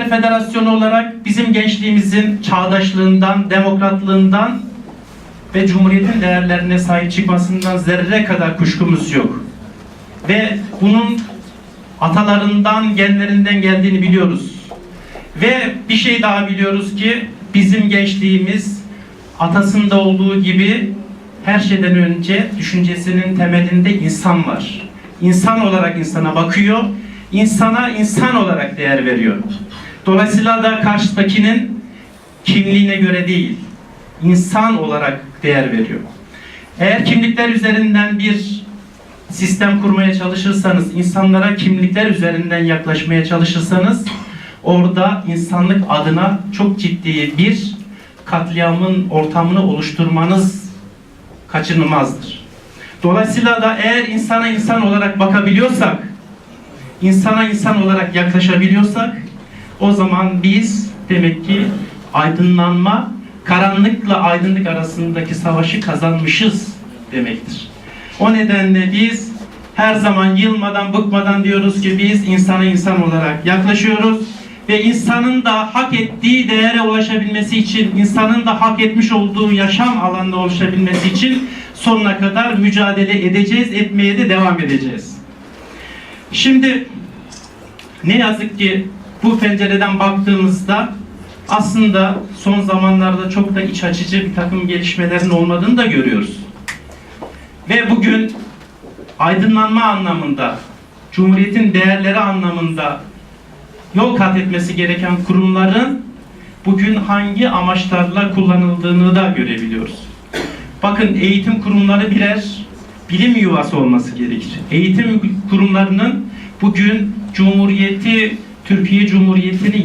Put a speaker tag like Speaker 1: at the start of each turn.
Speaker 1: Federasyonu olarak bizim gençliğimizin çağdaşlığından, demokratlığından ve Cumhuriyet'in değerlerine sahip çıkmasından zerre kadar kuşkumuz yok. Ve bunun atalarından, genlerinden geldiğini biliyoruz. Ve bir şey daha biliyoruz ki bizim gençliğimiz atasında olduğu gibi her şeyden önce düşüncesinin temelinde insan var. İnsan olarak insana bakıyor, insana insan olarak değer veriyor. Dolayısıyla da karşıdakinin kimliğine göre değil, insan olarak değer veriyor. Eğer kimlikler üzerinden bir sistem kurmaya çalışırsanız, insanlara kimlikler üzerinden yaklaşmaya çalışırsanız, orada insanlık adına çok ciddi bir katliamın ortamını oluşturmanız kaçınılmazdır. Dolayısıyla da eğer insana insan olarak bakabiliyorsak, insana insan olarak yaklaşabiliyorsak, o zaman biz demek ki aydınlanma, karanlıkla aydınlık arasındaki savaşı kazanmışız demektir. O nedenle biz her zaman yılmadan bıkmadan diyoruz ki biz insana insan olarak yaklaşıyoruz ve insanın da hak ettiği değere ulaşabilmesi için, insanın da hak etmiş olduğu yaşam alanına ulaşabilmesi için sonuna kadar mücadele edeceğiz, etmeye de devam edeceğiz. Şimdi ne yazık ki bu pencereden baktığımızda aslında son zamanlarda çok da iç açıcı bir takım gelişmelerin olmadığını da görüyoruz. Ve bugün aydınlanma anlamında, Cumhuriyet'in değerleri anlamında yol kat etmesi gereken kurumların bugün hangi amaçlarla kullanıldığını da görebiliyoruz. Bakın eğitim kurumları birer bilim yuvası olması gerekir. Eğitim kurumlarının bugün Cumhuriyeti, Türkiye Cumhuriyeti'ni